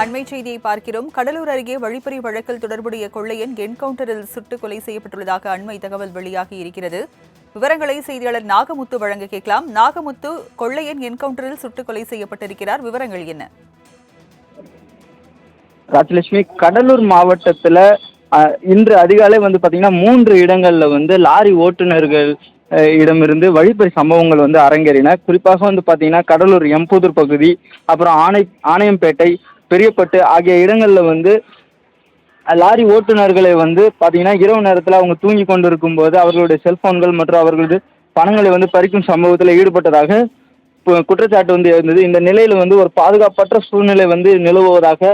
அண்மை செய்தியை பார்க்கிறோம். கடலூர் அருகே வழிப்பறி வழக்கில் தொடர்புடைய கொள்ளையன் என்கவுண்டரில் சுட்டுக் கொலை செய்யப்பட்டுள்ளதாக அண்மை தகவல் வெளியாகி இருக்கிறது. விவரங்களை செய்தியாளர் நாகமுத்து வழங்க கேட்கலாம். நாகமுத்து கொள்ளையன் என்கவுண்டரில் சுட்டுக் கொலை செய்யப்பட்டிருக்கிறார். விவரங்கள் என்ன? ராஜலட்சுமி கடலூர் மாவட்டத்துல அஹ், இன்று அதிகாலை வந்து பாத்தீங்கன்னா மூன்று இடங்கள்ல வந்து லாரி ஓட்டுநர்கள் அஹ், இடமிருந்து வழிப்பறி சம்பவங்கள் வந்து அரங்கேறின. குறிப்பாக வந்து பாத்தீங்கன்னா கடலூர் எம்புதூர் பகுதி அப்புறம் ஆணை ஆணையம்பேட்டை பெரியப்பட்டு ஆகிய இடங்களில் வந்து லாரி ஓட்டுநர்களை வந்து பார்த்தீங்கன்னா இரவு நேரத்தில் அவங்க தூங்கி கொண்டு இருக்கும்போது அவர்களுடைய செல்போன்கள் மற்றும் அவர்களது பணங்களை வந்து பறிக்கும் சம்பவத்தில் ஈடுபட்டதாக குற்றச்சாட்டு வந்து இருந்தது. இந்த நிலையில் வந்து ஒரு பாதுகாப்பற்ற சூழ்நிலை வந்து நிலவுவதாக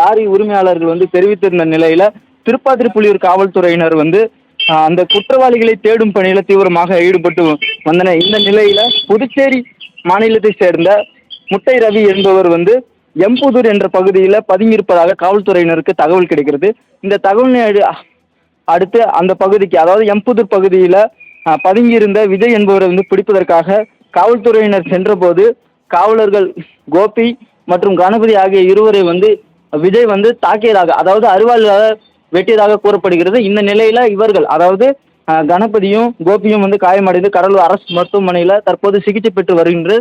லாரி உரிமையாளர்கள் வந்து தெரிவித்திருந்த நிலையில திருப்பாதிரிப்புலியூர் காவல்துறையினர் வந்து அந்த குற்றவாளிகளை தேடும் பணியில் தீவிரமாக ஈடுபட்டு வந்தனர். இந்த நிலையில் புதுச்சேரி மாநிலத்தை சேர்ந்த முட்டை ரவி என்பவர் வந்து எம்புதூர் என்ற பகுதியில் பதுங்கியிருப்பதாக காவல்துறையினருக்கு தகவல் கிடைக்கிறது. இந்த தகவல் அடுத்து அந்த பகுதிக்கு அதாவது எம்புதூர் பகுதியில் பதுங்கியிருந்த விஜய் என்பவரை வந்து பிடிப்பதற்காக காவல்துறையினர் சென்றபோது காவலர்கள் கோபி மற்றும் கணபதி ஆகிய இருவரை வந்து விஜய் வந்து தாக்கியதாக அதாவது அருவாளால் வெட்டியதாக கூறப்படுகிறது. இந்த நிலையில இவர்கள் அதாவது கணபதியும் கோபியும் வந்து காயமடைந்து கடலூர் அரசு மருத்துவமனையில் தற்போது சிகிச்சை பெற்று வருகின்ற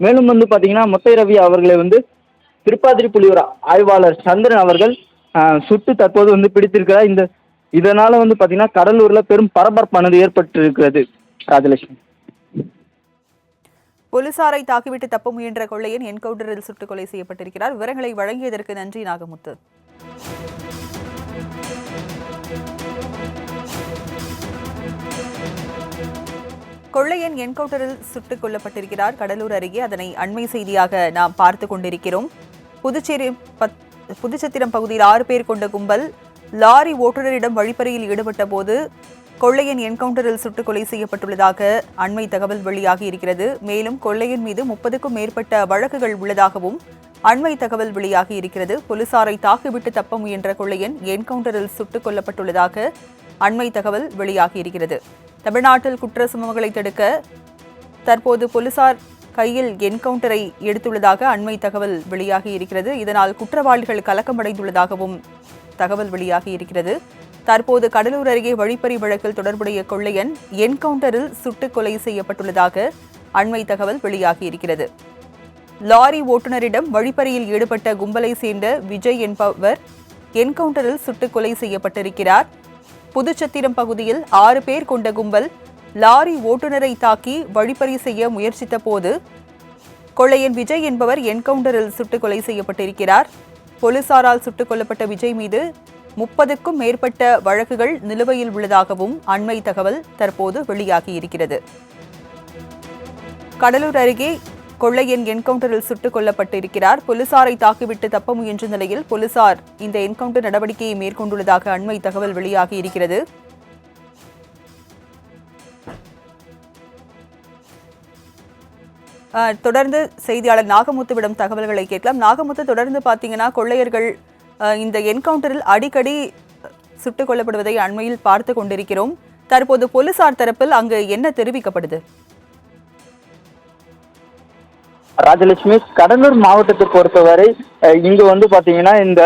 மேலும் வந்து பார்த்தீங்கன்னா முத்தை ரவி அவர்களை வந்து திருப்பாதிரி புலியூர் ஆய்வாளர் சந்திரன் அவர்கள் சுட்டு தற்போது வந்து பிடித்திருக்கிறார். இந்த இதனால வந்து பாத்தீங்கன்னா கடலூர்ல பெரும் பரபரப்பானது ஏற்பட்டிருக்கிறது ராஜலட்சுமி. போலீசாரை தாக்கிவிட்டு தப்ப முயன்ற கொள்ளையன் என்கவுண்டரில் சுட்டுக் கொலை செய்யப்பட்டிருக்கிறார். விவரங்களை வழங்கியதற்கு நன்றி நாகமுத்து. கொள்ளையன் என்கவுண்டரில் சுட்டுக் கொல்லப்பட்டிருக்கிறார். கடலூர் அருகே அதனை அண்மை செய்தியாக நாம் பார்த்து கொண்டிருக்கிறோம். புதுச்சேரி பத்- புதுச்சத்திரம் பகுதியில் ஆறு பேர் கொண்ட கும்பல் லாரி ஓட்டுநரிடம் வழிப்பறையில் ஈடுபட்ட போது கொள்ளையன் என்கவுண்டரில் சுட்டுக் கொலை செய்யப்பட்டுள்ளதாக அண்மை தகவல் வெளியாகி இருக்கிறது. மேலும் கொள்ளையன் மீது முப்பதுக்கும் மேற்பட்ட வழக்குகள் உள்ளதாகவும் அண்மை தகவல் வெளியாகி இருக்கிறது. போலீசாரை தாக்கிவிட்டு தப்ப முயன்ற கொள்ளையன் என்கவுண்டரில் சுட்டுக் கொல்லப்பட்டுள்ளதாக அண்மை தகவல் வெளியாகி இருக்கிறது. தமிழ்நாட்டில் குற்ற சம்பவங்களை தடுக்க தற்போது போலீசார் கையில் என்கவுண்டரை எடுத்துள்ளதாக அண்மை தகவல் வெளியாகி இருக்கிறது. இதனால் குற்றவாளிகள் கலக்கமடைந்துள்ளதாகவும் தகவல் வெளியாகி இருக்கிறது. தற்போது கடலூர் அருகே வழிப்பறி வழக்கில் தொடர்புடைய கொள்ளையன் என்கவுண்டரில் சுட்டுக் கொலை செய்யப்பட்டுள்ளதாக அண்மை தகவல் வெளியாகி இருக்கிறது. லாரி ஓட்டுநரிடம் வழிப்பறியில் ஈடுபட்ட கும்பலை சேர்ந்த விஜய் என்பவர் என்கவுண்டரில் சுட்டுக் கொலை செய்யப்பட்டிருக்கிறார். புதுச்சத்திரம் பகுதியில் ஆறு பேர் கொண்ட கும்பல் லாரி ஓட்டுநரை தாக்கி வழிப்பறி செய்ய முயற்சித்த போது கொள்ளையன் விஜய் என்பவர் என்கவுண்டரில் சுட்டுக் கொலை செய்யப்பட்டிருக்கிறார். போலீசாரால் சுட்டுக் கொல்லப்பட்ட விஜய் மீது முப்பதுக்கும் மேற்பட்ட வழக்குகள் நிலுவையில் உள்ளதாகவும் அண்மை தகவல் தற்போது வெளியாகி இருக்கிறது. கடலூர் அருகே கொள்ளையன் என்கவுண்டரில் சுட்டுக் கொல்லப்பட்டிருக்கிறார். போலீசாரை தாக்கிவிட்டு தப்ப முயன்ற நிலையில் போலீசார் இந்த என்கவுண்டர் நடவடிக்கையை மேற்கொண்டுள்ளதாக அண்மை தகவல் வெளியாகி தொடர்ந்து செய்தியாளர் நாகமுத்துவிடம் தகவல்களை கேட்கலாம். நாகமுத்து தொடர்ந்து பார்த்தீங்கன்னா கொள்ளையர்கள் இந்த என்கவுண்டரில் அடிக்கடி சுட்டுக் கொல்லப்படுவதை அண்மையில் பார்த்து கொண்டிருக்கிறோம். தற்போது போலீசார் தரப்பில் அங்கு என்ன தெரிவிக்கப்படுது? ராஜலட்சுமி கடலூர் மாவட்டத்தை பொறுத்தவரை இங்கு வந்து பாத்தீங்கன்னா இந்த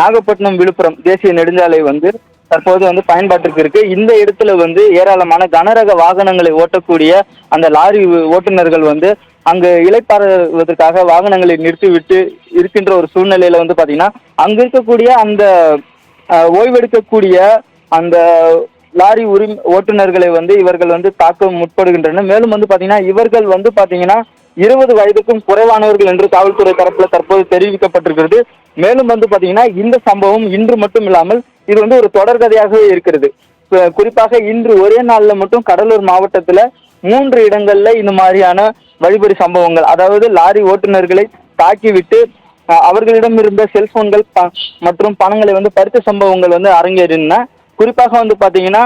நாகப்பட்டினம் விழுப்புரம் தேசிய நெடுஞ்சாலை வந்து தற்போது வந்து பயன்பாட்டிற்கு இருக்கு. இந்த இடத்துல வந்து ஏராளமான கனரக வாகனங்களை ஓட்டக்கூடிய அந்த லாரி ஓட்டுநர்கள் வந்து அங்கு இளைப்பாறுவதற்காக வாகனங்களை நிறுத்திவிட்டு இருக்கின்ற ஒரு சூழ்நிலையில வந்து பாத்தீங்கன்னா அங்க இருக்கக்கூடிய அந்த ஓய்வெடுக்கக்கூடிய அந்த லாரி உரி ஓட்டுநர்களை வந்து இவர்கள் வந்து தாக்க முற்படுகின்றனர். மேலும் வந்து பாத்தீங்கன்னா இவர்கள் வந்து பாத்தீங்கன்னா இருபது வயதுக்கும் குறைவானவர்கள் என்று காவல்துறை தரப்புல தற்போது தெரிவிக்கப்பட்டிருக்கிறது. மேலும் வந்து பாத்தீங்கன்னா இந்த சம்பவம் இன்று மட்டும் இல்லாமல் இது வந்து ஒரு தொடர்கதையாகவே இருக்கிறது. குறிப்பாக இன்று ஒரே நாள்ல மட்டும் கடலூர் மாவட்டத்துல மூன்று இடங்கள்ல இந்த மாதிரியான வழிபறி சம்பவங்கள். அதாவது லாரி ஓட்டுநர்களை தாக்கிவிட்டு அவர்களிடம் இருந்த செல்போன்கள் ப- மற்றும் பணங்களை வந்து பறித்த சம்பவங்கள் வந்து அரங்கேறின. குறிப்பாக வந்து பாத்தீங்கன்னா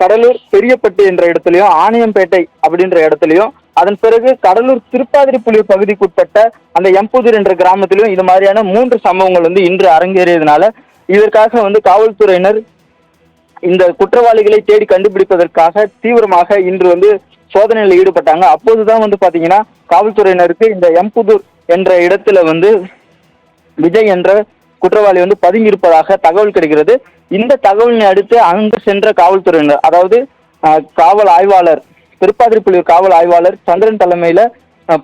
கடலூர் பெரியப்பட்டு என்ற இடத்துலையும் ஆணையம்பேட்டை அப்படின்ற இடத்துலையும் அதன் பிறகு கடலூர் திருப்பாதிரிப்புலியூர் பகுதிக்குட்பட்ட அந்த எம்புதூர் என்ற கிராமத்திலும் இது மாதிரியான மூன்று சம்பவங்கள் வந்து இன்று அரங்கேறியதுனால இதற்காக வந்து காவல்துறையினர் இந்த குற்றவாளிகளை தேடி கண்டுபிடிப்பதற்காக தீவிரமாக இன்று வந்து சோதனையில் ஈடுபட்டாங்க. அப்போதுதான் வந்து பாத்தீங்கன்னா காவல்துறையினருக்கு இந்த எம்புதூர் என்ற இடத்துல வந்து விஜய் என்ற குற்றவாளி வந்து பதுங்கி இருப்பதாக தகவல் கிடைக்கிறது. இந்த தகவலினை அடுத்து அங்கு சென்ற காவல்துறையினர் அதாவது காவல் ஆய்வாளர் திருப்பாதிரிப்புலியூர் காவல் ஆய்வாளர் சந்திரன் தலைமையில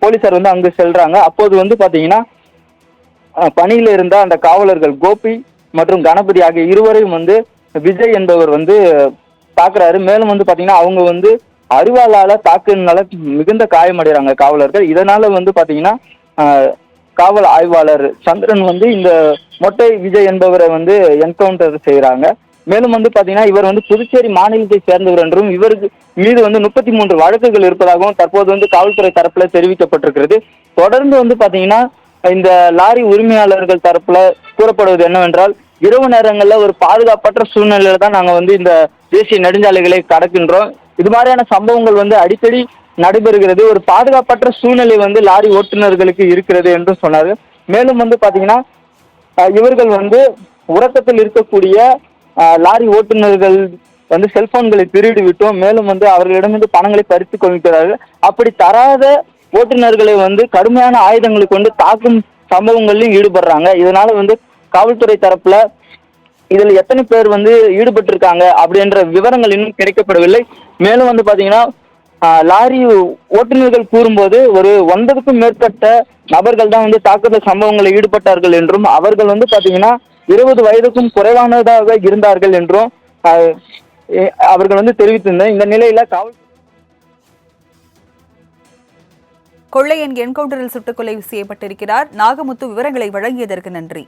போலீசார் வந்து அங்கு செல்றாங்க. அப்போது வந்து பாத்தீங்கன்னா பணியில இருந்த அந்த காவலர்கள் கோபி மற்றும் கணபதி ஆகிய இருவரையும் வந்து விஜய் என்பவர் வந்து பாக்குறாரு மேலும் வந்து பாத்தீங்கன்னா அவங்க வந்து அருவாளால தாக்குனால மிகுந்த காயமடைகிறாங்க காவலர்கள். இதனால வந்து பாத்தீங்கன்னா காவல் ஆய்வாளர் சந்திரன் வந்து இந்த மொட்டை விஜய் என்பவரை வந்து என்கவுண்டர் செய்யறாங்க மேலும் வந்து பாத்தீங்கன்னா இவர் வந்து புதுச்சேரி மாநிலத்தை சேர்ந்தவர் என்றும் இவருக்கு மீது வந்து முப்பத்தி மூன்று வழக்குகள் இருப்பதாகவும் தற்போது வந்து காவல்துறை தரப்புல தெரிவிக்கப்பட்டிருக்கிறது. தொடர்ந்து வந்து பாத்தீங்கன்னா இந்த லாரி உரிமையாளர்கள் தரப்புல கூறப்படுவது என்னவென்றால் இரவு நேரங்கள்ல ஒரு பாதுகாப்பற்ற சூழ்நிலையில தான் நாங்க வந்து இந்த தேசிய நெடுஞ்சாலைகளை கடக்கின்றோம். இது மாதிரியான சம்பவங்கள் வந்து அடிக்கடி நடைபெறுகிறது. ஒரு பாதுகாப்பற்ற சூழ்நிலை வந்து லாரி ஓட்டுநர்களுக்கு இருக்கிறது என்று சொன்னாரு. மேலும் வந்து பாத்தீங்கன்னா இவர்கள் வந்து உறக்கத்தில் இருக்கக்கூடிய லாரி ஓட்டுநர்கள் வந்து செல்போன்களை திருடி விட்டோம். மேலும் வந்து அவர்களிடமிருந்து பணங்களை பறித்து கொள்கிறார்கள். அப்படி தராத ஓட்டுநர்களை வந்து கடுமையான ஆயுதங்களை கொண்டு தாக்கும் சம்பவங்களிலும் ஈடுபடுறாங்க. இதனால வந்து காவல்துறை தரப்புல இதுல எத்தனை பேர் வந்து ஈடுபட்டிருக்காங்க அப்படின்ற விவரங்கள் இன்னும் கிடைக்கப்படவில்லை. மேலும் வந்து பாத்தீங்கன்னா லாரி ஓட்டுநர்கள் கூறும்போது ஒரு ஒன்பதுக்கும் மேற்பட்ட நபர்கள் தான் வந்து தாக்குதல் சம்பவங்களில் ஈடுபட்டார்கள் என்றும் அவர்கள் வந்து பாத்தீங்கன்னா இருபது வயதுக்கும் குறைவானதாக இருந்தார்கள் என்றும் அவர்கள் வந்து தெரிவித்திருந்தனர். இந்த நிலையில காவல் கொள்ளையன் என்கவுண்டரில் சுட்டுக் கொலை செய்யப்பட்டிருக்கிறார். நாகமுத்து விவரங்களை வழங்கியதற்கு நன்றி.